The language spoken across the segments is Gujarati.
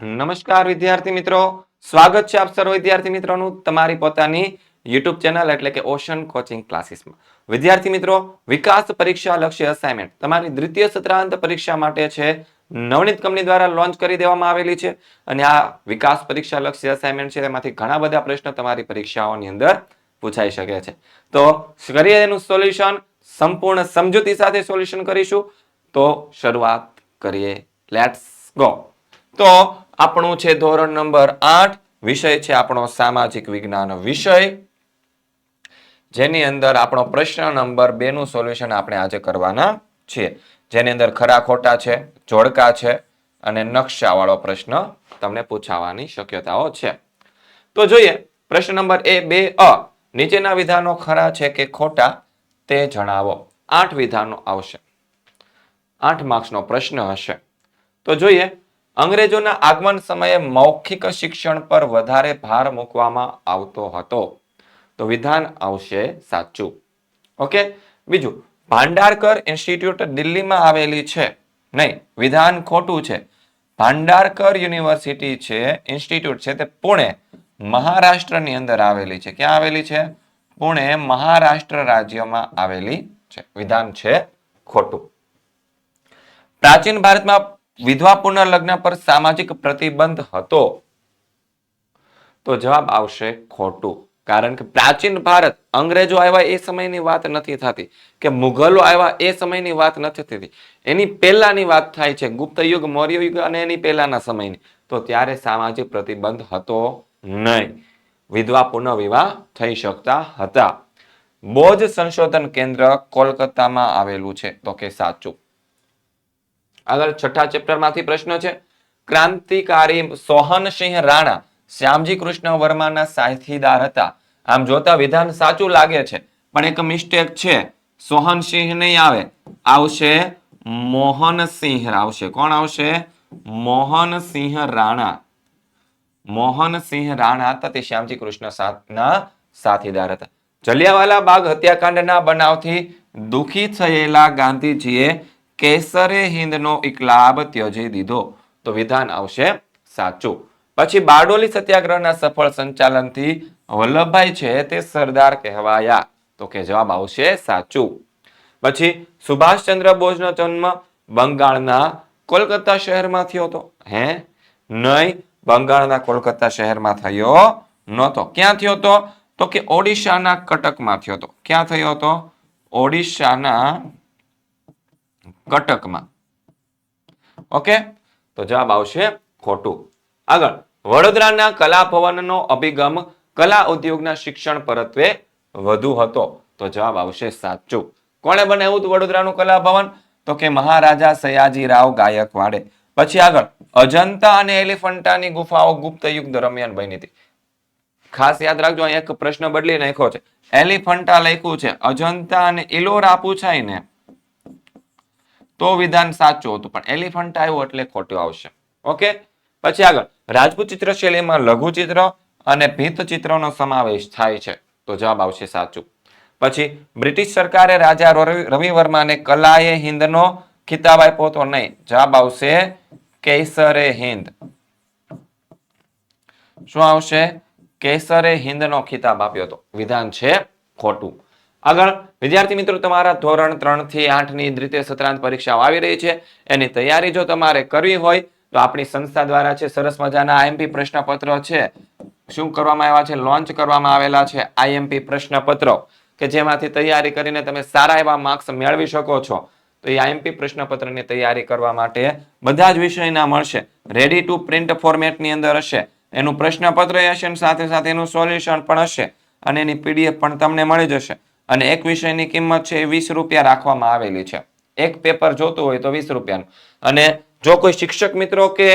નમસ્કાર વિદ્યાર્થી મિત્રો. સ્વાગત છે આપ સર્વ વિદ્યાર્થી મિત્રોનું તમારી પોતાની યુટ્યુબ ચેનલ એટલે કે ઓશન કોચિંગ ક્લાસીસમાં વિદ્યાર્થી મિત્રો, વિકાસ પરીક્ષા લક્ષ્ય અસાઇનમેન્ટ તમારી દ્વિતીય સત્રાંત પરીક્ષા માટે છે નવનીત કંપની દ્વારા લોન્ચ કરી દેવામાં આવેલી છે અને આ વિકાસ પરીક્ષા લક્ષ્ય અસાઇનમેન્ટ છે તેમાંથી ઘણા બધા પ્રશ્નો તમારી પરીક્ષાઓની અંદર પૂછાઈ શકે છે. તો કરીએ એનું સોલ્યુશન સંપૂર્ણ સમજૂતી સાથે સોલ્યુશન કરીશું. તો શરૂઆત કરીએ. લેટ્સ ગો તો આપણું છે ધોરણ નંબર આઠ. વિષય છે આપણો સામાજિક વિજ્ઞાન વિષય. જેની અંદર આપણો પ્રશ્ન નંબર બે નું સોલ્યુશન આપણે આજે કરવાના છીએ જેની અંદર ખરા ખોટા છે, જોડકા છે અને નકશાવાળો પ્રશ્ન તમને પૂછાવાની શક્યતાઓ છે. તો જોઈએ, પ્રશ્ન નંબર એ, બે, અ. નીચેના વિધાનો ખરા છે કે ખોટા? તે જણાવો. આઠ વિધાનો આવશે. આઠ માર્ક્સનો પ્રશ્ન હશે. તો જોઈએ અંગ્રેજોના આગમન સમયે મૌખિક શિક્ષણ પર વધારે ભાર મૂકવામાં આવતો હતો. તો વિધાન આવશે સાચું. ઓકે, બીજું, ભાંડારકર ઇન્સ્ટિટ્યૂટ દિલ્હીમાં આવેલી છે. નહીં, વિધાન ખોટું છે. ભાંડારકર યુનિવર્સિટી છે, ઇન્સ્ટિટ્યૂટ છે, તે પુણે, મહારાષ્ટ્રની અંદર આવેલી છે. ક્યાં આવેલી છે? પુણે, મહારાષ્ટ્ર રાજ્યમાં આવેલી છે. વિધાન છે ખોટું. પ્રાચીન ભારતમાં વિધવા લગ્ન પર સામાજિક પ્રતિબંધ હતો? તો જવાબ આવશે ખોટું. કારણ કે પ્રાચીન ભારત અંગ્રેજો આવ્યા એ સમયની વાત નથી થતી કે મુઘલો આવ્યા એ સમયની વાત નથી થતી. એની પહેલાની વાત થાય છે ગુપ્ત યુગ, મૌર્ય યુગ અને એની પહેલાના સમયની. તો ત્યારે સામાજિક પ્રતિબંધ હતો નહીં. વિધવા પુનઃવિવાહ થઈ શકતા હતા. બોજ સંશોધન કેન્દ્ર કોલકાતામાં આવેલું છે. તો કે સાચું. આગળ છઠ્ઠા ચેપ્ટરમાંથી પ્રશ્ન છે. ક્રાંતિકારી સોહનસિંહ રાણા શ્યામજી કૃષ્ણ વર્માના સાથીદાર હતા. આમ જોતા વિધાન સાચું લાગે છે, પણ એક મિસ્ટેક છે. સોહનસિંહ નહીં આવે. આવશે મોહનસિંહ આવશે કોણ આવશે? મોહનસિંહ રાણા. મોહનસિંહ રાણા હતા, તે શ્યામજી કૃષ્ણ સાથીદાર હતા. જલિયાવાલા બાગ હત્યાકાંડના બનાવથી દુઃખી થયેલા ગાંધીજીએ કેસરે હિંદનો ઇકલાબ ત્યજી દીધો. તો વિધાન આવશે સાચું. પછી બારડોલી સત્યાગ્રહના સફળ સંચાલનથી વલ્લભભાઈ છે તે સરદાર કહેવાયા. તો કે જવાબ આવશે સાચું. પછી સુભાષચંદ્ર બોઝનો જન્મ બંગાળના કોલકાતા શહેરમાં થયો હતો. હે? નહીં, બંગાળના કોલકાતા શહેરમાં થયો નહોતો. ક્યાં થયો હતો? તો કે ઓડિશાના કટકમાં થયો હતો. ક્યાં થયો હતો? ઓડિશાના કટકમાં ઓકે? તો જવાબ આવશે ખોટું. આગળ, વડોદરાના કલા ભવનનો અભિગમ કલા ઉદ્યોગના શિક્ષણ પરત્વે વધુ હતો. તો જવાબ આવશે સાચું. કોણે બનાવ્યું હતું વડોદરાનું કલા ભવન? તો કે મહારાજા સયાજીરાવ ગાયકવાડે. પછી આગળ, અજંતા અને એલિફન્ટાની ગુફાઓ ગુપ્ત યુગ દરમિયાન બની હતી. ખાસ યાદ રાખજો અહીં એક પ્રશ્ન બદલી નાખ્યો છે. એલિફન્ટા લખ્યું છે, અજંતા અને ઇલોરા પૂછાય ને તો વિધાન સાચું હતું, પણ એલિફન્ટ આવ્યું એટલે ખોટું આવશે. ઓકે? પછી આગળ. રાજપૂત ચિત્ર શૈલીમાં લઘુ ચિત્ર અને ભીત ચિત્રનો સમાવેશ થાય છે. તો જવાબ આવશે સાચું. પછી, બ્રિટિશ સરકારે રાજા રવિ- વર્માને કલાએ હિંદનો ખિતાબ આપ્યો તો નહીં. જવાબ આવશે કેસરે હિંદ. શું આવશે? કેસરે હિંદનો ખિતાબ આપ્યો હતો. વિધાન છે ખોટું. આગળ, વિદ્યાર્થી મિત્રો, તમારા ધોરણ ત્રણથી આઠની દ્વિતીય સત્રાંત પરીક્ષાઓ આવી રહી છે. એની તૈયારી જો તમારે કરવી હોય, તો આપણી સંસ્થા દ્વારા છે સરસ મજાના આઈએમપી પ્રશ્નપત્ર છે. શું કરવામાં આવ્યા છે? લોન્ચ કરવામાં આવેલા છે આઈએમપી પ્રશ્નપત્રો, કે જેમાંથી તૈયારી કરીને તમે સારા એવા માર્ક્સ મેળવી શકો છો. તો એ આઈએમપી પ્રશ્નપત્રની તૈયારી કરવા માટે બધા જ વિષયના મળશે. રેડી ટુ પ્રિન્ટ ફોર્મેટની અંદર હશે. એનું પ્રશ્નપત્ર હશે સાથે સાથે એનું સોલ્યુશન પણ હશે. અને એની પીડીએફ પણ તમને મળી જશે. અને એક વિષયની કિંમત છે એ વીસ રૂપિયા રાખવામાં આવેલી છે. એક પેપર જોતું હોય તો વીસ રૂપિયાનું. અને જો કોઈ શિક્ષક મિત્રો કે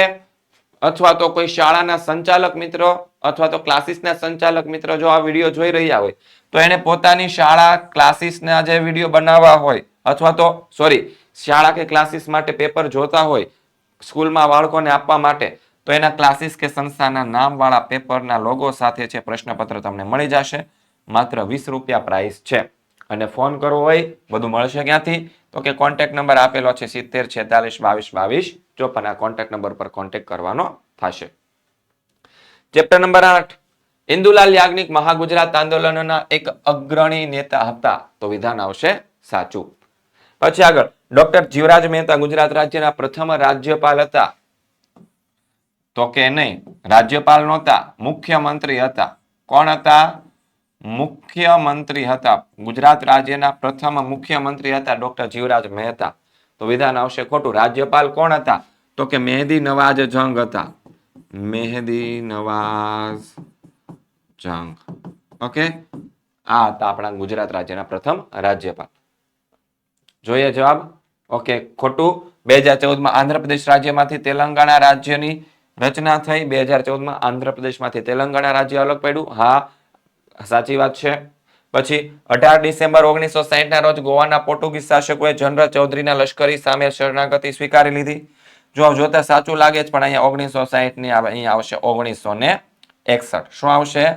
અથવા તો કોઈ શાળાના સંચાલક મિત્રો અથવા તો ક્લાસીસના સંચાલક મિત્રો જો આ વીડિયો જોઈ રહ્યા હોય, તો એને પોતાની શાળા ક્લાસીસના જે વીડિયો બનાવવા હોય અથવા તો સોરી શાળા કે ક્લાસીસ માટે પેપર જોતા હોય સ્કૂલમાં બાળકોને આપવા માટે, તો એના ક્લાસીસ કે સંસ્થાના નામવાળા પેપરના લોગો સાથે છે પ્રશ્નપત્ર તમને મળી જશે. માત્ર વીસ રૂપિયા પ્રાઇસ છે. અને ફોન કરવો હોય, બધું મળશે ક્યાંથી? તો કે કોન્ટેક્ટ નંબર આપેલો છે, સિત્તેર, છેતાલીસ, બાવીસ બાવીસ. ચોપન, આ કોન્ટેક્ટ નંબર પર કોન્ટેક્ટ કરવાનો થશે. ચેપ્ટર નંબર આઠ. ઇન્દુલાલ યાજ્ઞિક મહાગુજરાત આંદોલનના એક અગ્રણી નેતા હતા. તો વિધાન આવશે સાચું. પછી આગળ. ડોક્ટર જીવરાજ મહેતા ગુજરાત રાજ્યના પ્રથમ રાજ્યપાલ હતા. તો કે નહીં? રાજ્યપાલ નહોતા. મુખ્યમંત્રી હતા. કોણ હતા? મુખ્યમંત્રી હતા. ગુજરાત રાજ્યના પ્રથમ મુખ્યમંત્રી હતા ડોક્ટર જીવરાજ મહેતા. તો વિધાન આવશે ખોટું. રાજ્યપાલ કોણ હતા? તો કે મહેદી નવાજ જંગ હતા. મહેદી નવાઝ જંગ. ઓકે? આ હતા આપણા ગુજરાત રાજ્યના પ્રથમ રાજ્યપાલ. જોઈએ જવાબ. ઓકે, ખોટું. બે હજાર ચૌદમાં આંધ્રપ્રદેશ રાજ્યમાંથી તેલંગાણા રાજ્યની રચના થઈ. બે હજાર ચૌદમાં આંધ્રપ્રદેશમાંથી તેલંગાણા રાજ્ય અલગ પડ્યું. હા સાચી વાત છે. પછી અઢાર ડિસેમ્બર ઓગણીસો ના રોજ ગોવાના પોર્ટુગીઝ શાસકોએ જનરલ ચૌધરીના લશ્કરી સામે શરણાગતિ સ્વીકારી લીધી. જો જોતા સાચું લાગે છે પણ અહીંયા ઓગણીસો સાહીઠની અહીંયા આવશે ઓગણીસો ને એકસઠ. શું આવશે?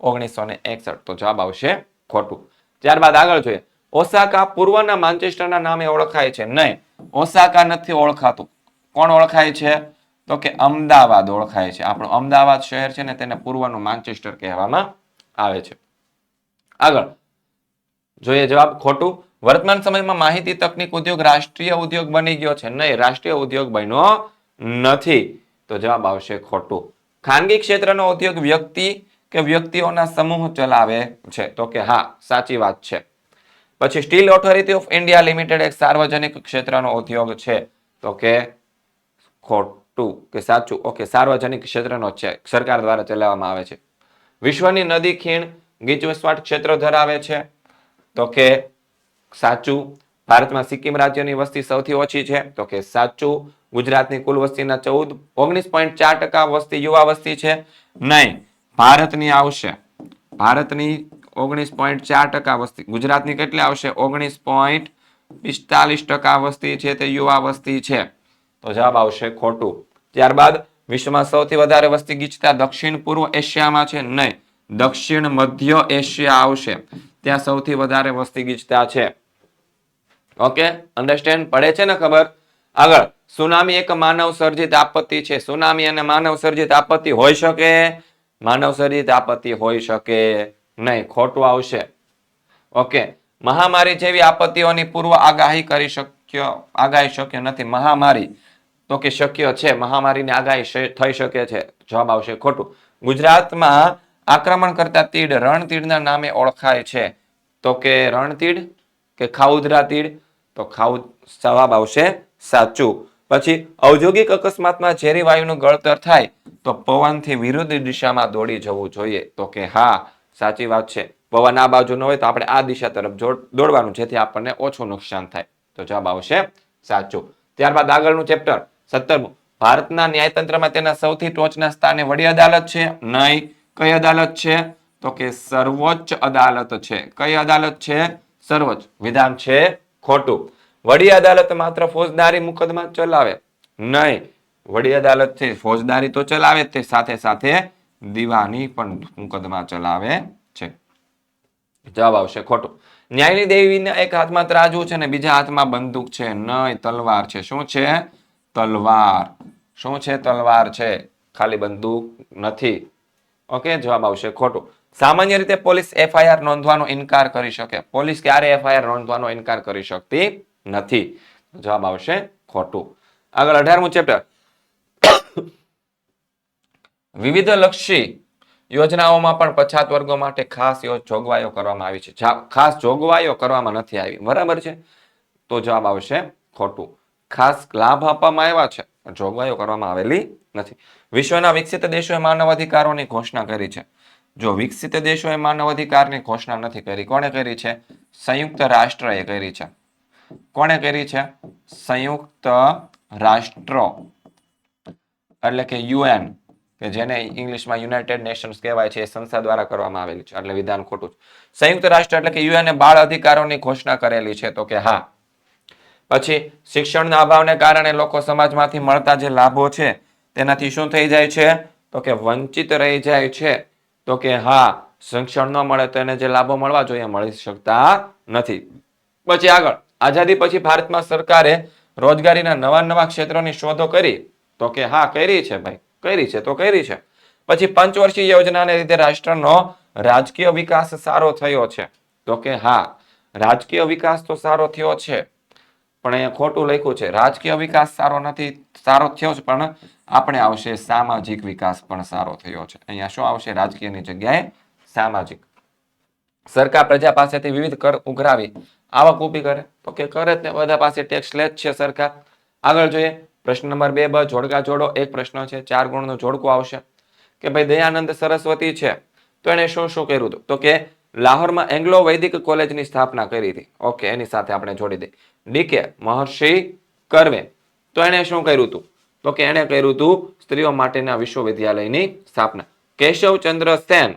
ઓગણીસો ને એકસઠ. તો જવાબ આવશે ખોટું. ત્યારબાદ આગળ જોઈએ. ઓસાકા પૂર્વના માન્ચેસ્ટરના નામે ઓળખાય છે. નહીં, ઓસાકા નથી ઓળખાતું. કોણ ઓળખાય છે? તો કે અમદાવાદ ઓળખાય છે. આપણું અમદાવાદ શહેર છે ને તેને પૂર્વનું માન્ચેસ્ટર કહેવામાં આવે છે. આગળ. જોઈએ જવાબ ખોટું. વર્તમાન સમયમાં માહિતી તકનીક ઉદ્યોગ રાષ્ટ્રીય ઉદ્યોગ બની ગયો છે. નહીં, રાષ્ટ્રીય ઉદ્યોગ બન્યો નથી. તો જવાબ આવશે ખોટું. ખાનગી ક્ષેત્રનો ઉદ્યોગ વ્યક્તિ કે વ્યક્તિઓના સમૂહ ચલાવે છે. તો કે હા, સાચી વાત છે. પછી Steel Authority of India Limited એક સાર્વજનિક ક્ષેત્રનો ઉદ્યોગ છે. તો કે ખોટું કે સાચું? ઓકે, સાર્વજનિક ક્ષેત્રનો છે. સરકાર દ્વારા ચલાવવામાં આવે છે. વિશ્વની નદી ખીણ ગીચવસવાટ ક્ષેત્ર ધરાવે છે. તો કે સાચું ભારતમાં સિક્કિમ રાજ્યની વસ્તી સૌથી ઓછી છે. તો કે સાચું ગુજરાતની કુલ વસ્તીના ચૌદ, ઓગણીસ પોઈન્ટ ચાર ટકા વસ્તી યુવા વસ્તી છે. નહીં, ભારતની આવશે. ભારતની ઓગણીસ પોઈન્ટ ચાર ટકા વસ્તી, ગુજરાતની કેટલી આવશે? ઓગણીસ પોઈન્ટ પિસ્તાલીસ ટકા વસ્તી છે તે યુવા વસ્તી છે. તો જવાબ આવશે ખોટું. ત્યારબાદ વિશ્વમાં સૌથી વધારે વસ્તી ગીચતા દક્ષિણ પૂર્વ એશિયામાં છે? નહીં. દક્ષિણ મધ્ય એશિયા આવશે. ત્યાં સૌથી વધારે વસ્તી ગીચતા છે. ઓકે? અન્ડરસ્ટેન્ડ પડે છે ને ખબર? આગળ. સુનામી એક માનવ સર્જિત આપત્તિ છે. સુનામી અને માનવ સર્જિત આપત્તિ હોઈ શકે? માનવ સર્જિત આપત્તિ હોઈ શકે નહીં. ખોટું આવશે. ઓકે. મહામારી જેવી આપત્તિઓની પૂર્વ આગાહી કરી શક્ય આગાહી શક્ય નથી. મહામારી. તો કે શક્ય છે, મહામારીની આગાહી થઈ શકે છે. જવાબ આવશે ખોટું. ગુજરાતમાં આક્રમણ કરતા તીડ રણતીડના નામે ઓળખાય છે. તો કે રણતીડ કે ખાઉદરા તીડ? તો ખાઉ જવાબ આવશે સાચું. પછી ઔદ્યોગિક અકસ્માતમાં ઝેરી વાયુનું ગળતર થાય, તો પવનથી વિરુદ્ધ દિશામાં દોડી જવું જોઈએ. તો કે હા, સાચી વાત છે. પવન આ બાજુ ન હોય તો આપણે આ દિશા તરફ દોડવાનું, જેથી આપણને ઓછું નુકસાન થાય. તો જવાબ આવશે સાચું. ત્યારબાદ આગળનું ચેપ્ટર. સત્તરમું. ભારતના ન્યાયતંત્રમાં તેના સૌથી ટોચના સ્થાને વડી અદાલત છે? નહીં. કઈ અદાલત છે? તો કે સર્વોચ્ચ અદાલત છે. કઈ અદાલત છે? સર્વોચ્ચ. વિધાન છે ખોટું. વડી અદાલત માત્ર ફોજદારી મુકદમા ચલાવે. નહીં. વડી અદાલત છે ફોજદારી તો ચલાવે તે સાથે સાથે દીવાની પણ મુકદમા ચલાવે છે. જવાબ આવશે ખોટું. ન્યાયની દેવીના એક હાથમાં ત્રાજુ છે ને બીજા હાથમાં બંદૂક છે. નહીં, તલવાર છે. શું છે? તલવાર. શું છે તલવાર છે? ખાલી બંદૂક નથી. ઓકે, જવાબ આવશે ખોટું. સામાન્ય રીતે પોલીસ એફઆઈઆર નોંધવાનો ઇનકાર કરી શકે. પોલીસ ક્યારે એફઆઈઆર નોંધવાનો ઇનકાર કરી શકતી નથી? જવાબ આવશે ખોટું. આગળ અઢારમું ચેપ્ટર. વિવિધ લક્ષી યોજનાઓમાં પણ પછાત વર્ગો માટે ખાસ જોગવાઈઓ કરવામાં આવી છે. ખાસ જોગવાઈઓ કરવામાં નથી આવી. બરાબર છે? તો જવાબ આવશે ખોટું. ખાસ લાભ આપવામાં આવ્યા છે. જોગવાઈઓ કરવામાં આવેલી નથી. વિશ્વના વિકસિત દેશોએ માનવ અધિકારોની ઘોષણા કરી છે. જો વિકસિત દેશોએ માનવ અધિકારની ઘોષણા નથી કરી, કોણે કરી છે? સંયુક્ત રાષ્ટ્રએ કરી છે. કોણે કરી છે? સંયુક્ત રાષ્ટ્ર. એટલે કે યુએન, કે જેને ઇંગ્લિશમાં યુનાઇટેડ નેશન્સ કહેવાય છે, એ સંસ્થા દ્વારા કરવામાં આવેલી છે. એટલે વિધાન ખોટું સંયુક્ત રાષ્ટ્ર એટલે કે યુએને બાળ અધિકારોની ઘોષણા કરેલી છે. તો કે હા પછી શિક્ષણના અભાવને કારણે લોકો સમાજમાંથી મળતા જે લાભો છે, તેનાથી શું થઈ જાય છે? તો કે વંચિત રહી જાય છે. તો કે હા, શિક્ષણ ન મળે તો એને જે લાભો મળવા જોઈએ મળી શકતા નથી. પછી આગળ, આઝાદી પછી ભારતમાં સરકારે રોજગારીના નવા નવા ક્ષેત્રોની શોધો કરી. તો કે હા, કરી છે ભાઈ, કરી છે, તો કરી છે. પછી પંચવર્ષીય યોજનાને લીધે રાષ્ટ્રનો રાજકીય વિકાસ સારો થયો છે. તો કે હા, રાજકીય વિકાસ તો સારો થયો છે. પણ અહીંયા ખોટું લખ્યું છે. રાજકીય વિકાસ સારો નથી, સારો થયો છે, પણ આપણે આવશે સામાજિક વિકાસ પણ સારો થયો છે. અહીંયા શું આવશે? રાજકીયની જગ્યાએ સામાજિક. સરકાર પ્રજા પાસેથી વિવિધ કર ઉઘરાવી. આવક ઊભી કરે. તો કે કરે જ ને, બધા પાસે ટેક્સ લે જ છે સરકાર. આગળ જોઈએ. પ્રશ્ન નંબર બે, બ, જોડકા જોડો. એક પ્રશ્ન છે, ચાર ગુણનું જોડકું આવશે. કે ભાઈ દયાનંદ સરસ્વતી છે. તો એને શું શું કર્યું હતું? તો કે લાહોરમાં એંગ્લો વૈદિક કોલેજની સ્થાપના કરી હતી. ઓકે એની સાથે આપણે જોડી દે ડીકે મહર્ષિ કરવે તો એણે શું કર્યું હતું તો કે એણે કર્યું હતું સ્ત્રીઓ માટેના વિશ્વવિદ્યાલયની સ્થાપના. કેશવચંદ્ર સેન.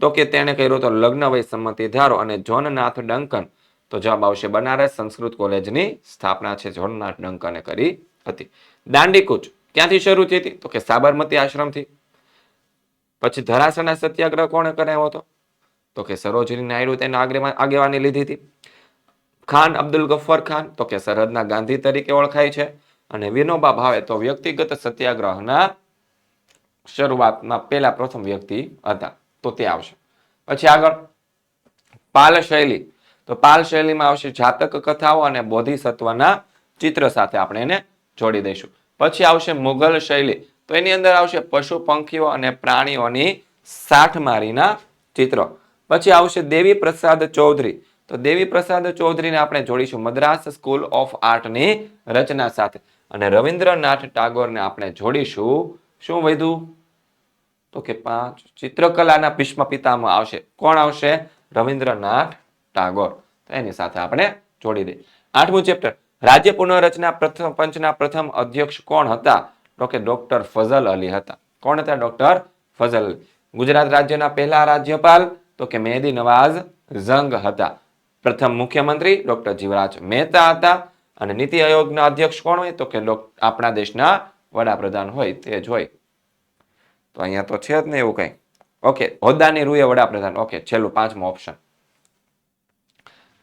તો કે તેણે કર્યો હતો લગ્ન વય સંમતિ ધારો અને જોનનાથ ડંકન. તો જવાબ આવશે બનારસ સંસ્કૃત કોલેજની સ્થાપના છે, જોનનાથ ડંકને કરી હતી. દાંડી કૂચ ક્યાંથી શરૂ થઈ હતી? તો કે સાબરમતી આશ્રમથી. પછી ધરાસરના સત્યાગ્રહ કોણે કરાવ્યો હતો? તો કે સરોજની નાયડુ તેના આગેવા- આગેવાની લીધી હતી. ખાન અબ્દુલ ગફ્ફર ખાન, તો કે સરહદના ગાંધી તરીકે ઓળખાય છે. અને વિનોબા ભાવે તો વ્યક્તિગત સત્યાગ્રહના શરૂઆતમાં પહેલા પ્રથમ વ્યક્તિ હતા. તો તે આવશે. પછી આગળ પાલ શૈલી. તો પાલ શૈલીમાં આવશે જાતક કથાઓ અને બોધિસત્વના ચિત્ર સાથે આપણે એને જોડી દઈશું. પછી આવશે મુઘલ શૈલી. તો એની અંદર આવશે પશુ પંખીઓ અને પ્રાણીઓની સાઠમારીના ચિત્રો. પછી આવશે દેવી પ્રસાદ ચૌધરી. તો દેવી પ્રસાદ ચૌધરીને આપણે જોડીશું મદ્રાસ સ્કૂલ ઓફ આર્ટની રચના સાથે. અને રવિન્દ્રનાથ ટાગોરને આપણે જોડીશું શું વધ્યું તો કે પાંચ ચિત્રકલાના ભીષ્મ પિતામાં આવશે. કોણ આવશે? રવિન્દ્રનાથ ટાગોર. તો એની સાથે આપણે જોડી દઈએ. આઠમું ચેપ્ટર. રાજ્ય પુનઃરચના પ્રથમ પંચના પ્રથમ અધ્યક્ષ કોણ હતા? તો કે ડોક્ટર ફઝલ અલી હતા. કોણ હતા? ડોક્ટર ફઝલ અલી. ગુજરાત રાજ્યના પહેલા રાજ્યપાલ તો કે મેહદી નવાઝ ઝંગ હતા. પ્રથમ મુખ્યમંત્રી ડોક્ટર જીવરાજ મહેતા હતા અને નીતિ આયોગના અધ્યક્ષ કોણ હોય? તો કે આપણા દેશના વડાપ્રધાન હોય તે જ હોય. તો અહીંયા તો છે જ ને એવું કંઈ. ઓકે, હોદ્દાની રૂએ વડાપ્રધાન. ઓકે, છેલ્લું, પાંચમો ઓપ્શન.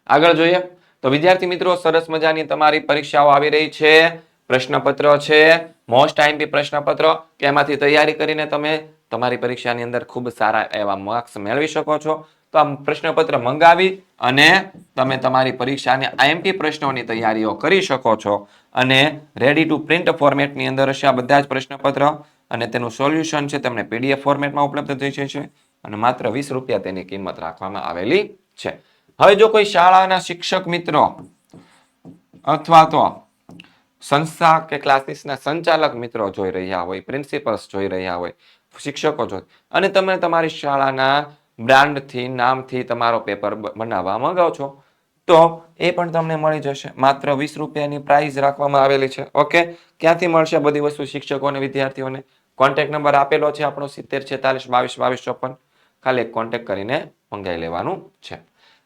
આગળ જોઈએ. તો વિદ્યાર્થી મિત્રો, સરસ મજાની તમારી પરીક્ષાઓ આવી રહી છે. પ્રશ્નપત્ર છે. મોસ્ટ આઈએમપી પ્રશ્નપત્ર. કે એમાંથી તૈયારી કરીને તમે તમારી પરીક્ષાની અંદર ખૂબ સારા એવા માર્ક્સ મેળવી શકો છો. તો આ પ્રશ્નપત્ર મંગાવી અને તમે તમારી પરીક્ષાને આઈએમપી પ્રશ્નોની તૈયારીઓ કરી શકો છો. અને રેડી ટુ પ્રિન્ટ ફોર્મેટની અંદર હશે આ બધા જ પ્રશ્નપત્ર. અને તેનું સોલ્યુશન છે તમને પીડીએફ ફોર્મેટમાં ઉપલબ્ધ થઈ જશે. અને માત્ર વીસ રૂપિયા તેની કિંમત રાખવામાં આવેલી છે. હવે જો કોઈ શાળાના શિક્ષક મિત્રો અથવા તો સંસ્થા કે ક્લાસીસના સંચાલક મિત્રો જોઈ રહ્યા હોય પ્રિન્સિપલ્સ જોઈ રહ્યા હોય શિક્ષકો છો અને તમે તમારી શાળાના બ્રાન્ડથી, નામથી તમારો પેપર બનાવવા માંગો છો, તો એ પણ તમને મળી જશે. માત્ર વીસ રૂપિયાની પ્રાઇઝ રાખવામાં આવેલી છે. ઓકે? ક્યાંથી મળશે બધી વસ્તુ શિક્ષકો અને વિદ્યાર્થીઓને? કોન્ટેક્ટ નંબર આપેલો છે, આપણો સિત્તેર છેતાલીસ બાવીસ બાવીસ ચોપન. ખાલી કોન્ટેક્ટ કરીને મંગાવી લેવાનું છે.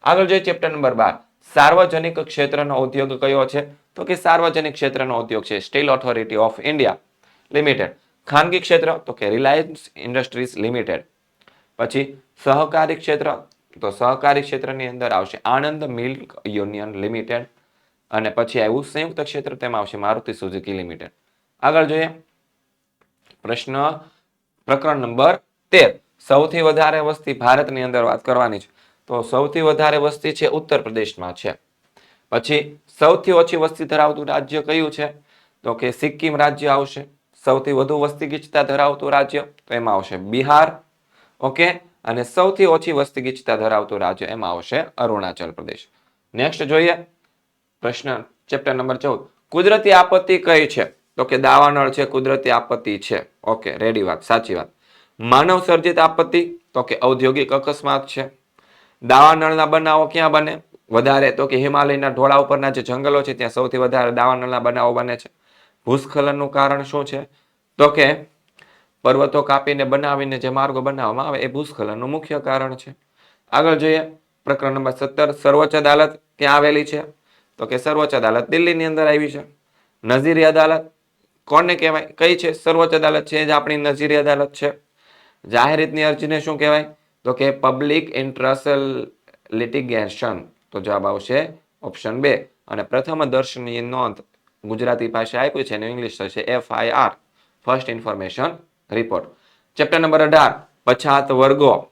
આગળ જોઈએ ચેપ્ટર નંબર બાર. સાર્વજનિક ક્ષેત્રનો ઉદ્યોગ કયો છે? તો કે સાર્વજનિક ક્ષેત્રનો ઉદ્યોગ છે steel authority of India limited ખાનગી ક્ષેત્ર, તો કે રિલાયન્સ ઇન્ડસ્ટ્રીઝ લિમિટેડ. પછી સહકારી ક્ષેત્ર, તો સહકારી ક્ષેત્રની અંદર આવશે આણંદ મિલ્ક યુનિયન લિમિટેડ અને પછી આવ્યું સંયુક્ત ક્ષેત્ર, તેમાં આવશે મારુતિ સુઝુકી લિમિટેડ. આગળ જોઈએ. પ્રશ્ન પ્રકરણ નંબર તેર. સૌથી વધારે વસ્તી ભારતની અંદર વાત કરવાની છે. તો સૌથી વધારે વસ્તી છે ઉત્તર પ્રદેશમાં છે. પછી સૌથી ઓછી વસ્તી ધરાવતું રાજ્ય કયું છે? તો કે સિક્કિમ રાજ્ય આવશે. સૌથી વધુ વસ્તી ગીચતા ધરાવતું રાજ્ય તો એમાં આવશે બિહાર, ઓકે? અને સૌથી ઓછી વસ્તી ગીચતા ધરાવતું રાજ્ય એમાં આવશે અરુણાચલ પ્રદેશ. નેક્સ્ટ જોઈએ. પ્રશ્ન ચેપ્ટર નંબર ચૌદ. કુદરતી આપત્તિ કઈ છે? તો કે દાવાનળ છે, કુદરતી આપત્તિ છે. ઓકે રેડી વાત, સાચી વાત. માનવ સર્જિત આપત્તિ, તો કે ઔદ્યોગિક અકસ્માત છે. દાવાનળના બનાવો ક્યાં બને? વધારે, તો કે હિમાલયના ઢોળા ઉપરના જે જંગલો છે, ત્યાં સૌથી વધારે દાવાનળના બનાવો બને છે. ભૂસ્ખલનનું કારણ શું છે? તો કે પર્વતો કાપીને બનાવીને જે માર્ગો બનાવવામાં આવે, એ ભૂસ્ખલનનું મુખ્ય કારણ છે. આગળ જોઈએ, પ્રકરણ નંબર સત્તર, સર્વોચ્ચ અદાલત ક્યાં આવેલી છે? તો કે સર્વોચ્ચ અદાલત દિલ્હીની અંદર આવી છે. નજીરી અદાલત કોને કહેવાય? કઈ છે? સર્વોચ્ચ અદાલત છે જ આપણી નજીરી અદાલત છે. જાહેર હિતની અરજીને શું કહેવાય? તો કે પબ્લિક ઇન્ટરેસ્ટ લિટિગેશન. તો જવાબ આવશે ઓપ્શન બે. અને પ્રથમ દર્શનની નોંધ ગુજરાતી ભાષા આપ્યું છે એનું ઇંગ્લિશ થશે F I R first information report chapter number અઢાર, પછાત વર્ગો.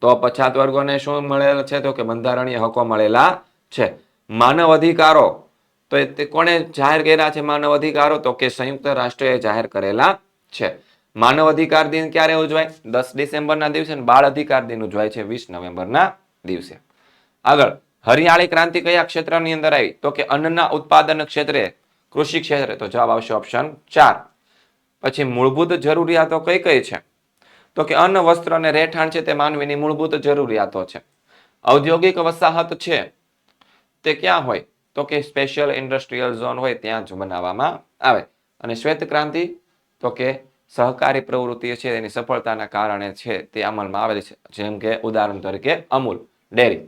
તો પછાત વર્ગોને શું મળેલ છે? તો કે બંધારણીય હકો મળેલા છે. માનવ અધિકારો. તો એ કોણે જાહેર કર્યા છે માનવ અધિકારો? તો કે સંયુક્ત રાષ્ટ્રએ જાહેર કરેલા છે. માનવ અધિકાર દિન ક્યારે ઉજવાય? દસ ડિસેમ્બરના દિવસે બાળ અધિકાર દિન ઉજવાય છે વીસ નવેમ્બરના દિવસે. આગળ. હરિયાળી ક્રાંતિ કયા ક્ષેત્રની અંદર આવી? તો કે અન્નના ઉત્પાદન ક્ષેત્રે, કૃષિ ક્ષેત્રે. તો જવાબ આવશે ઓપ્શન ચાર. પછી મૂળભૂત જરૂરિયાતો કઈ કઈ છે? તો કે અન્ન, વસ્ત્ર અને રહેઠાણ છે તે માનવીની મૂળભૂત જરૂરિયાતો છે. ઔદ્યોગિક વસાહત છે તે ક્યાં હોય? તો કે સ્પેશિયલ ઇન્ડસ્ટ્રીયલ ઝોન હોય ત્યાં જ બનાવવામાં આવે. અને શ્વેત ક્રાંતિ, તો કે સહકારી પ્રવૃત્તિ છે, એની સફળતાના કારણે છે તે અમલમાં આવેલી છે. જેમ કે ઉદાહરણ તરીકે અમૂલ, ડેરી.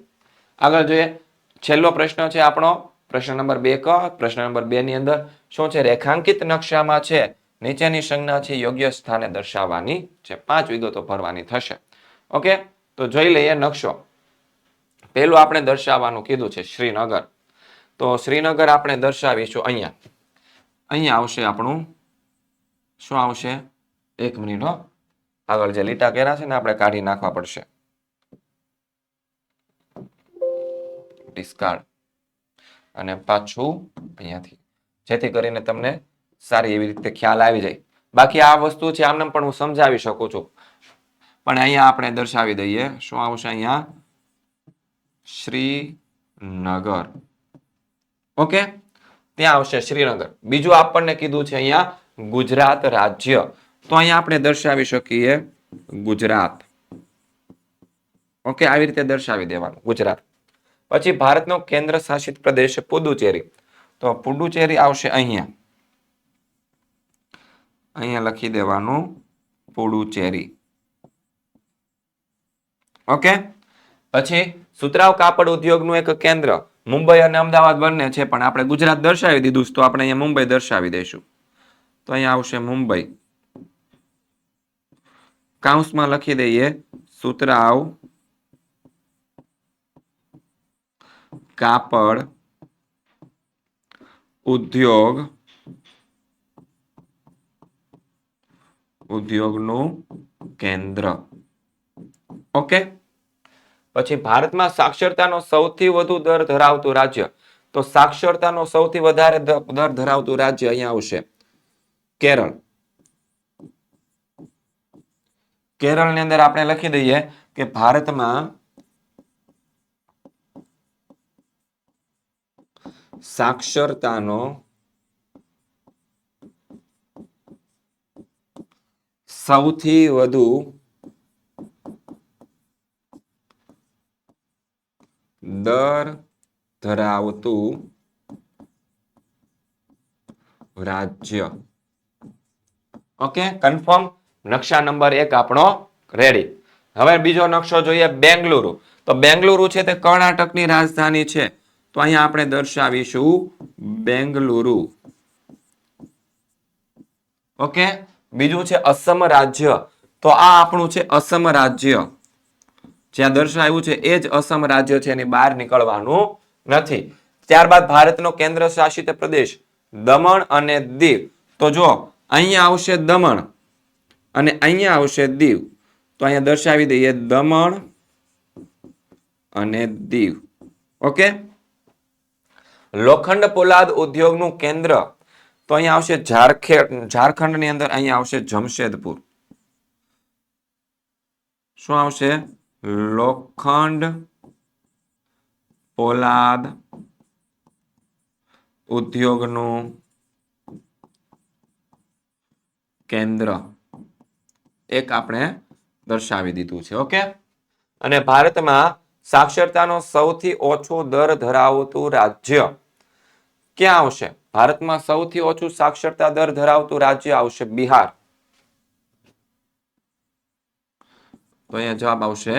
આગળ જોઈએ. છેલ્લો પ્રશ્ન છે આપણો. પ્રશ્ન નંબર બે ક. પ્રશ્ન નંબર બે ની અંદર શું છે? રેખાંકિત નકશામાં છે. નીચેની સંજ્ઞા છે યોગ્ય સ્થાને દર્શાવવાની છે. પાંચ વિગતો ભરવાની થશે. ઓકે? તો જોઈ લઈએ નકશો. પહેલું આપણે દર્શાવવાનું કીધું છે શ્રીનગર. તો શ્રીનગર આપણે દર્શાવીશું અહીંયા. અહીંયા આવશે આપણું. શું આવશે? એક મિનિટ આગળ જે લીટા કર્યા છે ને આપણે કાઢી નાખવા પડશે. ડિસ્કાર્ડ અને પાછું અહીંયાથી. જેથી કરીને તમને સારી એવી રીતે ખ્યાલ આવી જાય. બાકી આ વસ્તુ છે, આમને પણ હું સમજાવી શકું છું. પણ અહીંયા આપણે દર્શાવી દઈએ, શું આવશે અહીંયા? શ્રીનગર. ઓકે? ત્યાં આવશે શ્રીનગર. બીજું આપણને કીધું છે અહીંયા ગુજરાત રાજ્ય. તો અહીંયા આપણે દર્શાવી શકીએ ગુજરાત. ઓકે? આવી રીતે દર્શાવી દેવાનું. ગુજરાત. પછી ભારતનો કેન્દ્ર શાસિત પ્રદેશ પુડુચેરી. તો પુડુચેરી આવશે અહીંયા. અહીંયા લખી દેવાનું પુડુચેરી. ઓકે? પછી સુતરાવ કાપડ ઉદ્યોગનું એક કેન્દ્ર. મુંબઈ અને અમદાવાદ બંને છે, પણ આપણે ગુજરાત દર્શાવી દીધું તો આપણે અહીંયા મુંબઈ દર્શાવી દઈશું. તો અહીંયા આવશે મુંબઈ. કાઉન્સમાં લખી દઈએ સુતરાવ કાપડ, ઉદ્યોગ, ઉદ્યોગનું કેન્દ્ર. ઓકે? પછી ભારતમાં સાક્ષરતાનો સૌથી વધુ દર ધરાવતું રાજ્ય. તો સાક્ષરતાનો સૌથી વધારે દર ધરાવતું રાજ્ય અહીંયા આવશે કેરળ. કેરળની અંદર આપણે લખી દઈએ કે ભારતમાં સાક્ષરતાનો સૌથી વધુ દર ધરાવતું રાજ્ય. ઓકે કન્ફર્મ નકશા નંબર એક આપણો રેડી હવે બીજો નકશો જોઈએ બેંગલુરુ. તો બેંગલુરુ છે તે કર્ણાટકની રાજધાની છે. તો અહીંયા આપણે દર્શાવીશું બેંગલુરુ. ઓકે? બીજું છે અસમ રાજ્ય. તો આ આપણું છે અસમ રાજ્ય. જ્યાં દર્શાવ્યું છે એ જ અસમ રાજ્ય છે, એની બહાર નીકળવાનું નથી. ત્યારબાદ ભારતનો કેન્દ્ર શાસિત પ્રદેશ દમણ અને દીવ. તો જો, અહીંયા આવશે દમણ અને અહીંયા આવશે દીવ. તો અહીંયા દર્શાવી દઈએ દમણ અને દીવ. ઓકે? લોખંડ પોલાદ ઉદ્યોગનું કેન્દ્ર. તો અહીંયા આવશે ઝારખંડ, ઝારખંડની અંદર અહીંયા આવશે જમશેદપુર. શું આવશે? લોખંડ પોલાદ ઉદ્યોગનું કેન્દ્ર. એક આપણે દર્શાવી દીધું છે, ઓકે? અને ભારતમાં સાક્ષરતાનો સૌથી ઓછો દર ધરાવતું રાજ્ય ક્યાં આવશે? ભારતમાં સૌથી ઓછું સાક્ષરતા દર ધરાવતું રાજ્ય આવશે બિહાર. તો અહીંયા જવાબ આવશે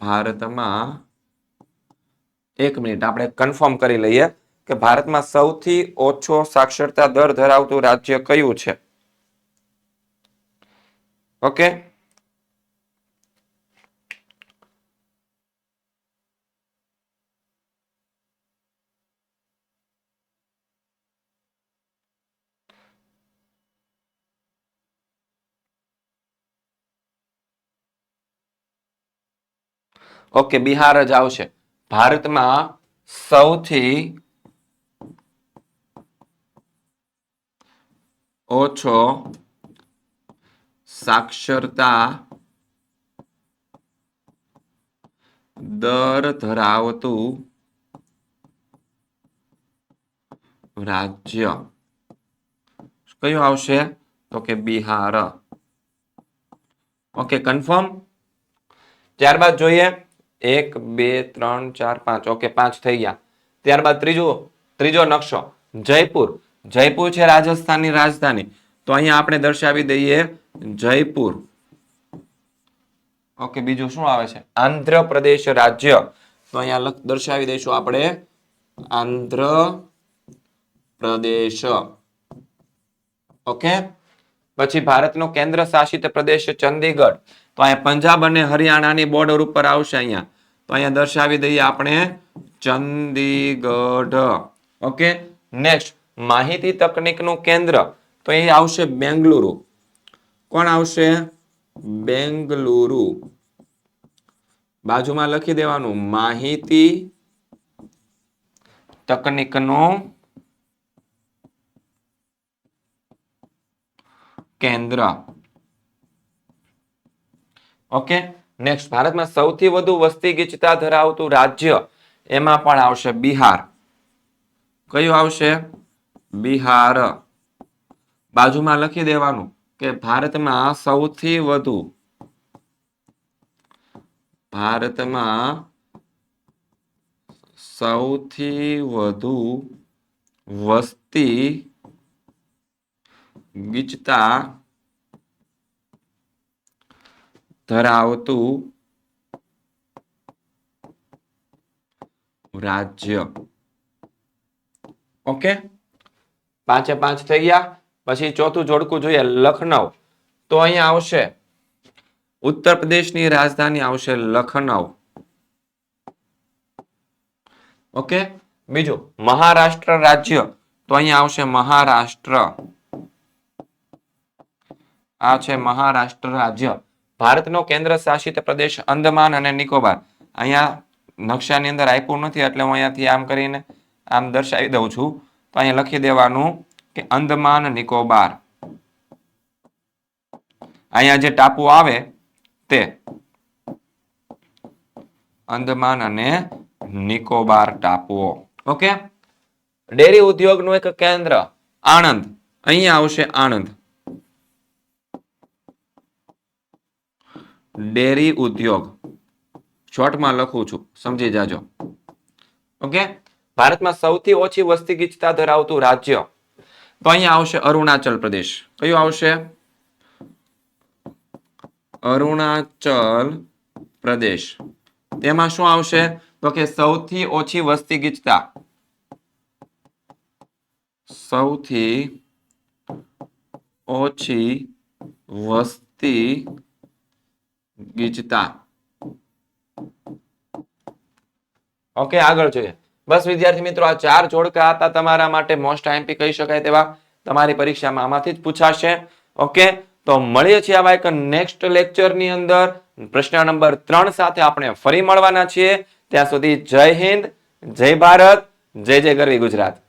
ભારતમાં એક મિનિટ, આપણે કન્ફર્મ કરી લઈએ કે ભારતમાં સૌથી ઓછો સાક્ષરતા દર ધરાવતું રાજ્ય કયું છે? ઓકે ઓકે, બિહાર જ આવશે. ભારતમાં સૌથી ઓછો સાક્ષરતા દર ધરાવતું રાજ્ય. કયું આવશે? તો કે બિહાર. Okay, confirm? ત્યારબાદ જોઈએ. એક, બે, ત્રણ, ચાર, પાંચ. ઓકે, પાંચ થઈ ગયા. ત્યારબાદ ત્રીજો ત્રીજો નકશો. જયપુર. જયપુર છે રાજસ્થાનની રાજધાની. તો અહીંયા આપણે દર્શાવી દઈએ જયપુર. ઓકે, બીજું શું આવે છે? આંધ્રપ્રદેશ રાજ્ય. તો અહીંયા દર્શાવી દઈશું આપણે. આંધ્ર પ્રદેશ ઓકે? પછી ભારતનો કેન્દ્ર શાસિત પ્રદેશ ચંદીગઢ. તો અહીંયા પંજાબ અને હરિયાણાની બોર્ડર ઉપર આવશે અહીંયા. તો અહીંયા દર્શાવી દઈએ આપણે ચંદીગઢ. ઓકે નેક્સ્ટ માહિતી તકનીકનું કેન્દ્ર. તો એ આવશે બેંગલુરુ. કોણ આવશે? બેંગલુરુ. બાજુમાં લખી દેવાનું, માહિતી તકનીકનું કેન્દ્ર. ઓકે નેક્સ્ટ ભારતમાં સૌથી વધુ વસ્તી ગીચતા ધરાવતું રાજ્ય એમાં પણ આવશે બિહાર. કયું આવશે? બિહાર. બાજુમાં લખી દેવાનું કે ભારતમાં સૌથી વધુ ભારતમાં સૌથી વધુ વસ્તી ગીચતા ધરાવતું રાજ્ય. ઓકે પાંચે પાંચ થઈ ગયા. પછી ચોથું જોડકું જોઈએ, લખનઉ. તો અહીંયા આવશે. ઉત્તર પ્રદેશની રાજધાની આવશે લખનઉ. ઓકે બીજું, મહારાષ્ટ્ર રાજ્ય. તો અહીંયા આવશે મહારાષ્ટ્ર. આ છે મહારાષ્ટ્ર રાજ્ય. ભારતનો કેન્દ્ર શાસિત પ્રદેશ અંદમાન અને નિકોબાર. અહીંયા નકશાની અંદર આપ્યું નથી એટલે હું અહીંયાથી આમ કરીને આમ દર્શાવી દઉં છું. તો અહીંયા લખી દેવાનું કે અંદમાન, નિકોબાર. અહીંયા જે ટાપુ આવે તે અંદમાન અને નિકોબાર ટાપુઓ. ઓકે? ડેરી ઉદ્યોગનું એક કેન્દ્ર, આણંદ. અહીંયા આવશે આણંદ. ડેરી ઉદ્યોગ. શોર્ટમાં લખું છું. સમજી જાજો. ઓકે? ભારતમાં સૌથી ઓછી વસ્તી ગીચતા ધરાવતું રાજ્ય. તો અહીંયા આવશે અરુણાચલ પ્રદેશ. કયું આવશે? અરુણાચલ પ્રદેશ. તેમાં શું આવશે? તો કે સૌથી ઓછી વસ્તી ગીચતા. સૌથી ઓછી વસ્તી ગીચતા. ઓકે આગળ જોઈએ. બસ વિદ્યાર્થી મિત્રો, આ ચાર જોડકા હતા તમારા માટે. મોસ્ટ આઈએમપી કહી શકાય તેવા. તમારી પરીક્ષામાં આમાંથી જ પૂછાશે. ઓકે તો મળીએ છીએ આવા એક નેક્સ્ટ લેક્ચરની અંદર. પ્રશ્ન નંબર ત્રણ સાથે આપણે ફરી મળવાના છીએ. ત્યાં સુધી જય હિન્દ, જય ભારત, જય જય ગરવી ગુજરાત.